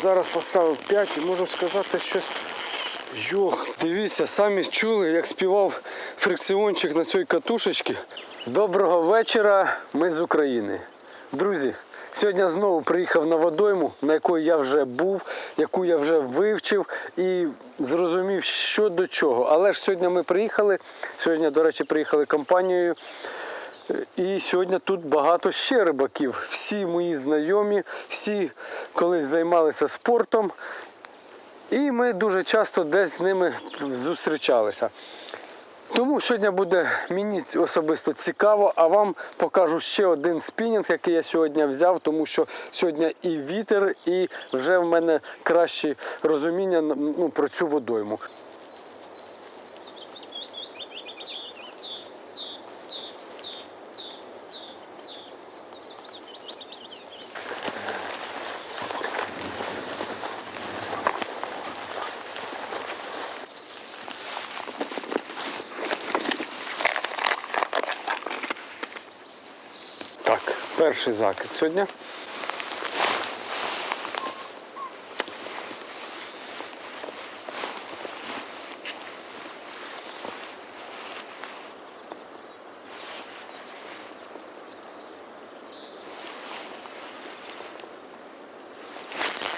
Зараз поставив 5 і можу сказати щось. Йох, дивіться, самі чули, як співав фрикціончик на цій катушечці. Доброго вечора, ми з України. Друзі, сьогодні знову приїхав на водойму, на якої я вже був, яку я вже вивчив і зрозумів, що до чого. Але ж сьогодні ми приїхали. Сьогодні, до речі, приїхали компанією. І сьогодні тут багато ще рибаків. Всі мої знайомі, всі колись займалися спортом. І ми дуже часто десь з ними зустрічалися. Тому сьогодні буде мені особисто цікаво, а вам покажу ще один спінінг, який я сьогодні взяв, тому що сьогодні і вітер, і вже в мене краще розуміння ну, про цю водойму. Так, перший закид сьогодні.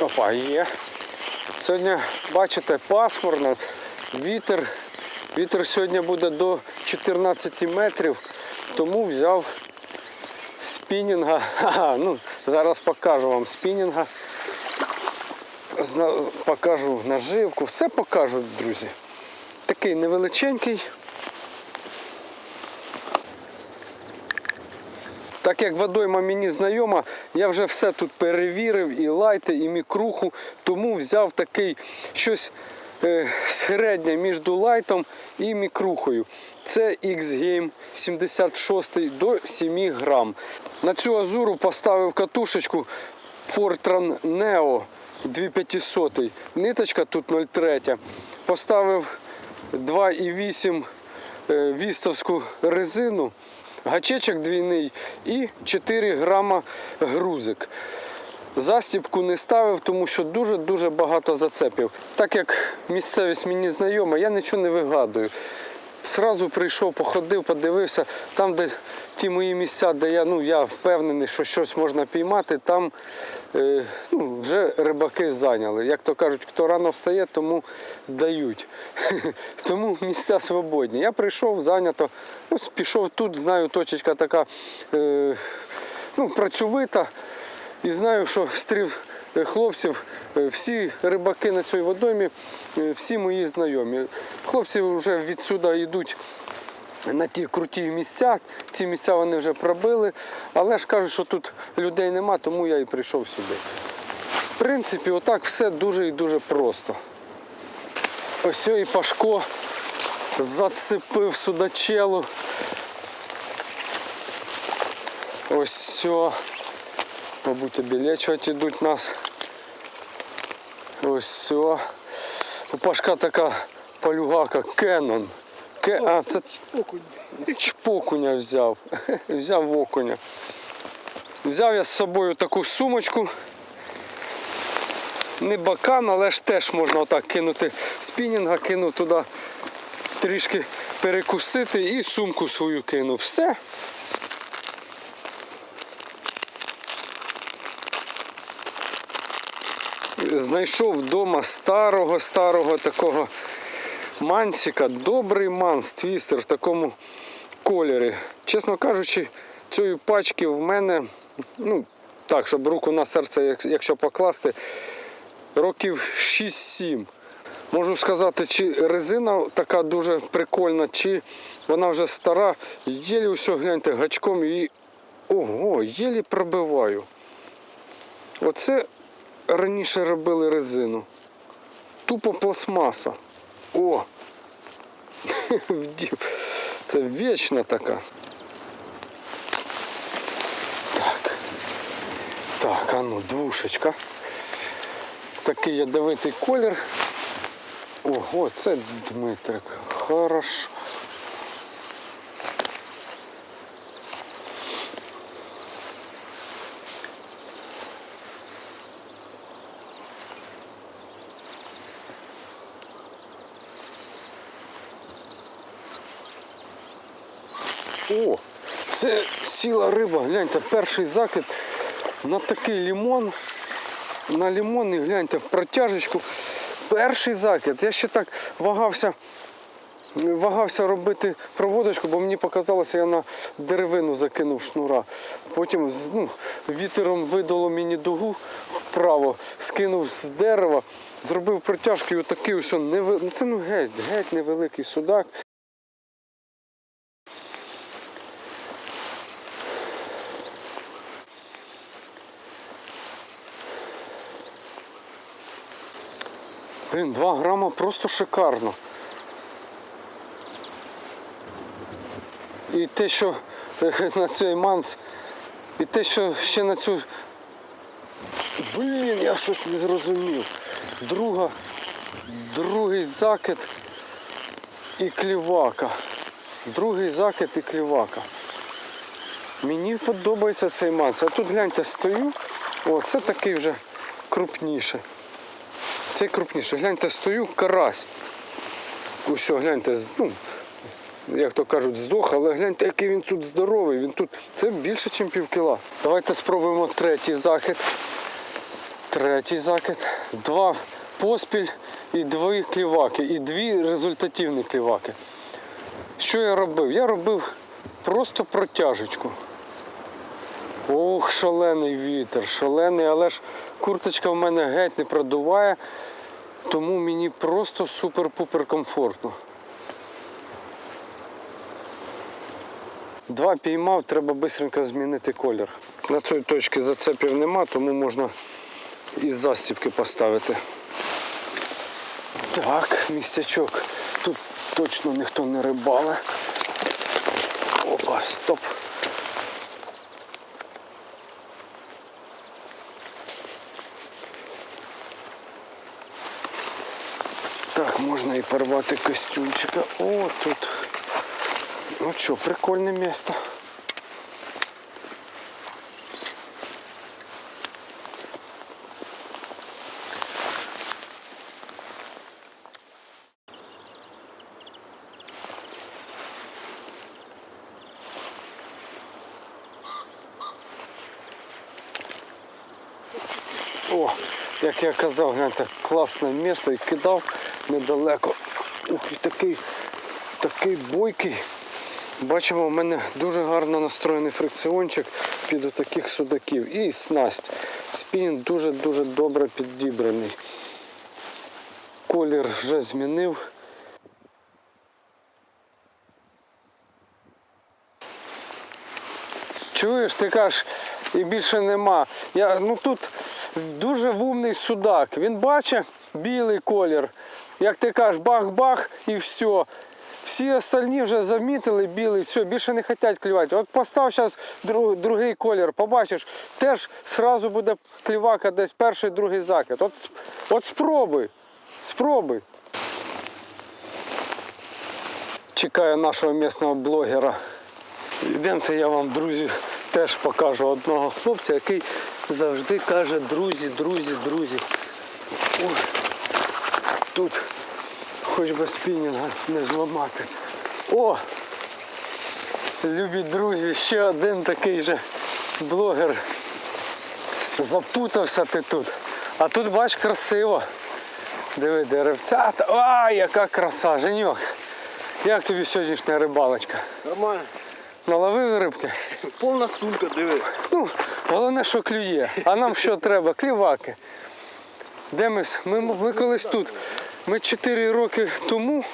Опа, є. Сьогодні, бачите, пасмурно, вітер. Вітер сьогодні буде до 14 метрів, тому взяв спінінга. Ну, зараз покажу вам спінінга. Покажу наживку, все покажу, друзі. Такий невеличенький. Так як водойма мені знайома, я вже все тут перевірив, і лайти, і мікруху, тому взяв такий щось е, середнє між лайтом і мікрухою. Це X-Game 76 до 7 грам. На цю азуру поставив катушечку Fortran Neo 2500. Ниточка тут 0,3. Поставив 2,8 е, вістовську резину, гачечок двійний і 4 грама грузик. Застібку не ставив, тому що дуже-дуже багато зацепів. Так як місцевість мені знайома, я нічого не вигадую. Сразу прийшов, походив, подивився, там, де ті мої місця, де я, ну, я впевнений, що щось можна піймати, там е, ну, вже рибаки зайняли. Як то кажуть, хто рано встає, тому дають. Тому місця свободні. Я прийшов, зайнято, пішов тут, знаю, точечка така е, ну, працьовита. І знаю, що стрів е, хлопців, е, всі рибаки на цій водоймі, е, всі мої знайомі. Хлопці вже відсюди йдуть на ті круті місця. Ці місця вони вже пробили, але ж кажуть, що тут людей нема, тому я і прийшов сюди. В принципі, отак все дуже і дуже просто. Ось і Пашко зацепив судачелу. Ось все. Мабуть, обілечувати йдуть нас. Ось все. У Пашка така полюгака Кенон. Ке... А, це чпокуня взяв. взяв окуня. Взяв я з собою таку сумочку. Не бакан, але ж теж можна отак кинути спінінга, кинув туди трішки перекусити і сумку свою кинув. Все. Знайшов вдома старого старого такого мансика. Добрий манс, твістер в такому кольорі. Чесно кажучи, цієї пачки в мене, ну так, щоб руку на серце, якщо покласти, років 6-7. Можу сказати, чи резина така дуже прикольна, чи вона вже стара. Єлі усе гляньте гачком і ого, єлі пробиваю. Оце раніше робили резину. Тупо пластмаса. О! Це вічна така. Так. Так, а ну, двушечка. Такий ядовитий колір. Ого, це Дмитрик. Хорошо. О, це сіла риба. Гляньте, перший закид на такий лімон. На лімон і гляньте в протяжечку. Перший закид. Я ще так вагався. Вагався робити проводочку, бо мені показалося, я на деревину закинув шнура. Потім ну, вітером видало мені дугу вправо, скинув з дерева, зробив протяжку і отакий ось он ну, це ну геть, геть невеликий судак. Блін, 2 грама просто шикарно. І те, що е, на цей манс, і те, що ще на цю. Блін, я щось не зрозумів. Друга, другий закид і клівака. Другий закид і клівака. Мені подобається цей манс. А тут гляньте, стою. О, це такий вже крупніше. Цей крупніше. Гляньте, стою, карась. Усьо, гляньте, ну, як то кажуть, здох, але гляньте, який він тут здоровий. Він тут це більше, ніж пів кіла. Давайте спробуємо третій закид. Третій закид. Два поспіль і дві кліваки. І дві результативні кліваки. Що я робив? Я робив просто протяжечку. Ох, шалений вітер, шалений, але ж курточка в мене геть не продуває, тому мені просто супер-пупер комфортно. Два піймав, треба швидко змінити колір. На цій точці зацепів нема, тому можна із застібки поставити. Так, містячок. Тут точно ніхто не рибале. Опа, стоп. можна і порвати костюмчика. О, тут. Ну що, прикольне місто. О, як я казав, гляньте, класне місто і кидав Недалеко. Ух, і такий, такий бойкий. Бачимо, у мене дуже гарно настроєний фрикціончик під таких судаків. І снасть. Спінінг дуже-дуже добре підібраний. Колір вже змінив. Чуєш, ти кажеш, і більше нема. Я, ну тут дуже вумний судак. Він бачить білий колір. Як ти кажеш, бах-бах і все. Всі остальні вже замітили білий, все, більше не хочуть клювати. От постав зараз другий колір, побачиш, теж сразу буде клівака десь перший, другий закид. От, от спробуй. Спробуй. Чекаю нашого місцевого блогера. Йдемте, я вам, друзі, теж покажу одного хлопця, який завжди каже друзі, друзі, друзі. Ой, тут хоч би спінінга не зламати. О! Любі друзі, ще один такий же блогер. Запутався ти тут. А тут бач красиво. Диви, деревцята. А, яка краса, Женьок. Як тобі сьогоднішня рибалочка? Нормально. Наловив рибки? Повна сумка, диви. Ну, головне, що клює. А нам що треба? Кліваки. Де ми? Ми, ми колись тут. Ми 4 роки тому.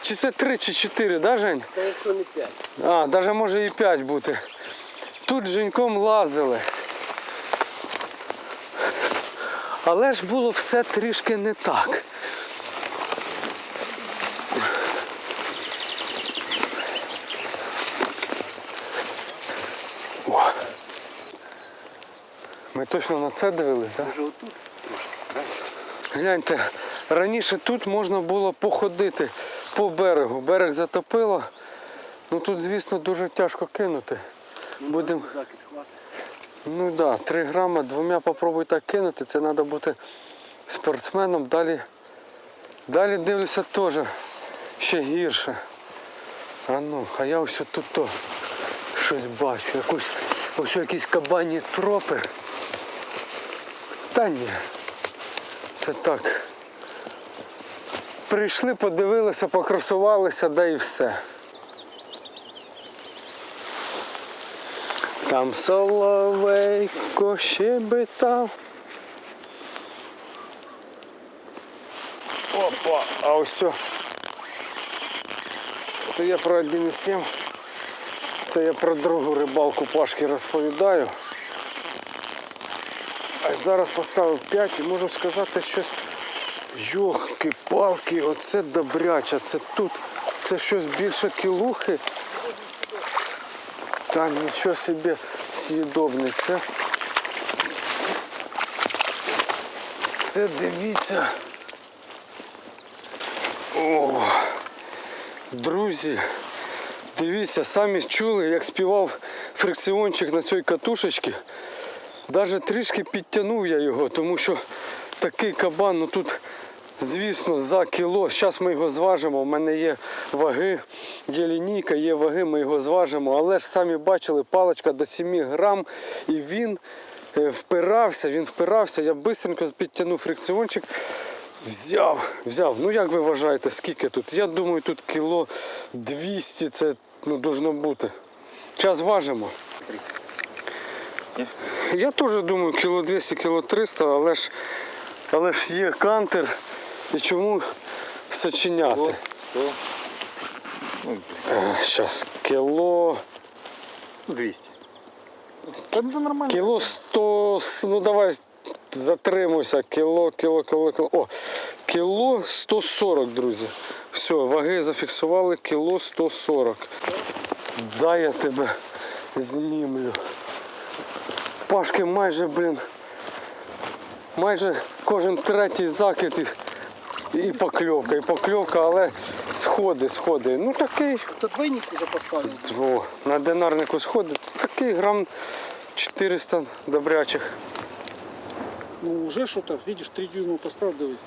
Чи це 3 чи 4, да, Жень? Та якщо не п'ять. А, навіть може і 5 бути. Тут Женьком лазили. Але ж було все трішки не так. О. Ми точно на це дивились, так? Да? Може отут? Гляньте, раніше тут можна було походити по берегу. Берег затопило. Ну тут, звісно, дуже тяжко кинути. Будем, ну так, да, 3 грама, двома попробуй так кинути. Це треба бути спортсменом. Далі, далі дивлюся теж ще гірше. А ну, а я ось тут то щось бачу. Якусь, ось якісь кабані тропи. Та ні. Це так. Прийшли, подивилися, покрасувалися, да і все. Там соловейко щебетав. Опа, а ось. Це я про 1,7. Це я про другу рибалку Пашки розповідаю. Зараз поставив 5 і можу сказати щось. Йохки-палки, оце добряча, це тут. Це щось більше кілухи. Та нічого собі з'їдобне. Це. Це дивіться. О, друзі, дивіться, самі чули, як співав фрикціончик на цій катушечці. Навіть трішки підтягнув я його, тому що такий кабан, ну тут, звісно, за кіло. Зараз ми його зважимо. У мене є ваги, є лінійка, є ваги, ми його зважимо. Але ж самі бачили, паличка до 7 грам, і він е, впирався, він впирався. Я швидко підтягнув фрикціончик. Взяв, взяв. Ну як ви вважаєте, скільки тут? Я думаю, тут кіло 200 це ну, должно бути. Зараз важимо. Я теж думаю, кіло 200, кіло 300, але ж, але ж є кантер. І чому сочиняти? Зараз кіло. 200. Та ну нормально. Кіло 100, ну давай затримуйся. Кіло, кіло, кіло, кіло. О, кіло 140, друзі. Все, ваги зафіксували, кіло 140. Дай я тебе знімлю. Пашки майже, блін, майже кожен третій закид і, і покльовка, і покльовка, але сходи, сходи. Ну такий, Та двойник уже поставили. Во, на динарнику сходить. Такий грам 400 добрячих. Ну уже что-то, видишь, 3 дюйма поставил, дивись.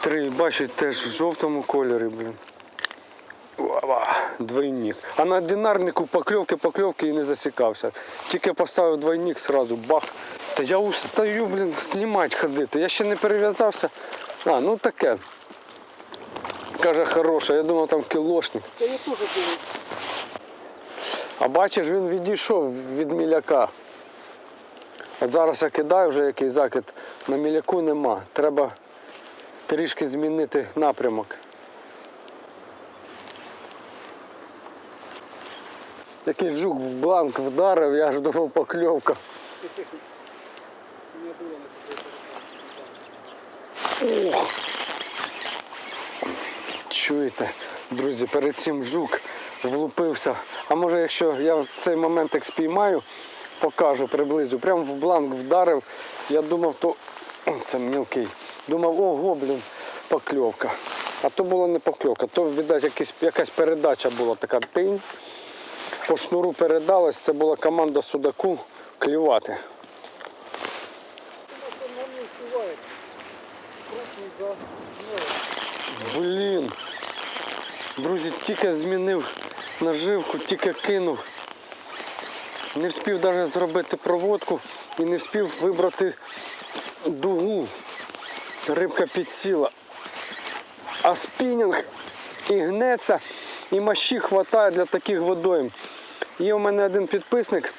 Три, бачить, теж в жовтому кольорі, блін. Двойник. А на динарнику покльовки, покльовки і не засікався. Тільки поставив двойник, сразу бах. Та я устаю, блін, знімати ходити. Я ще не перев'язався. А, ну таке. Каже, хороше, я думав там кілошник. Да я думаю. А бачиш, він відійшов від міляка. От зараз я кидаю вже який закид, на міляку нема. Треба трішки змінити напрямок. Який жук в бланк вдарив, я ж думав покльовка. Чуєте, друзі, перед цим жук влупився. А може, якщо я в цей момент спіймаю, покажу приблизу. Прямо в бланк вдарив. Я думав, то це мілкий. Думав, ого, блін, покльовка. А то була не покльовка, то, видать, якась передача була така тинь. По шнуру передалась, це була команда судаку клювати. Блін. Друзі, тільки змінив наживку, тільки кинув. Не встиг навіть зробити проводку і не встиг вибрати дугу. Рибка підсіла. А спінінг і гнеться, і мащі вистачає для таких водойм. Є у мене один підписник.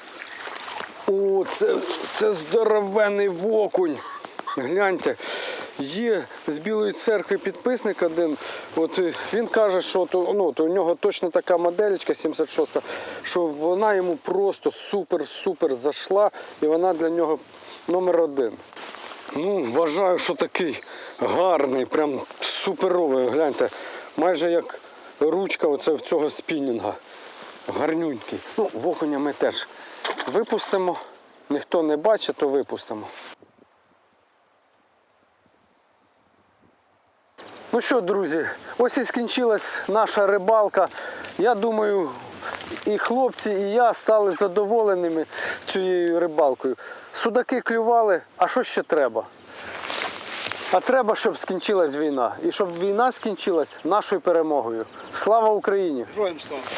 О, це, це здоровенний окунь. Гляньте, є з Білої церкви підписник один. От е, він каже, що то, ну, то у нього точно така моделька 76, що вона йому просто супер-супер зайшла, і вона для нього номер один. Ну, вважаю, що такий гарний, прям суперовий. Гляньте, майже як ручка оце в цього спінінга. Гарнюнький. Ну, в окуня ми теж випустимо. Ніхто не бачить, то випустимо. Ну що, друзі, ось і скінчилась наша рибалка. Я думаю, і хлопці, і я стали задоволеними цією рибалкою. Судаки клювали, а що ще треба? А треба, щоб скінчилась війна. І щоб війна скінчилась нашою перемогою. Слава Україні! Героям слава.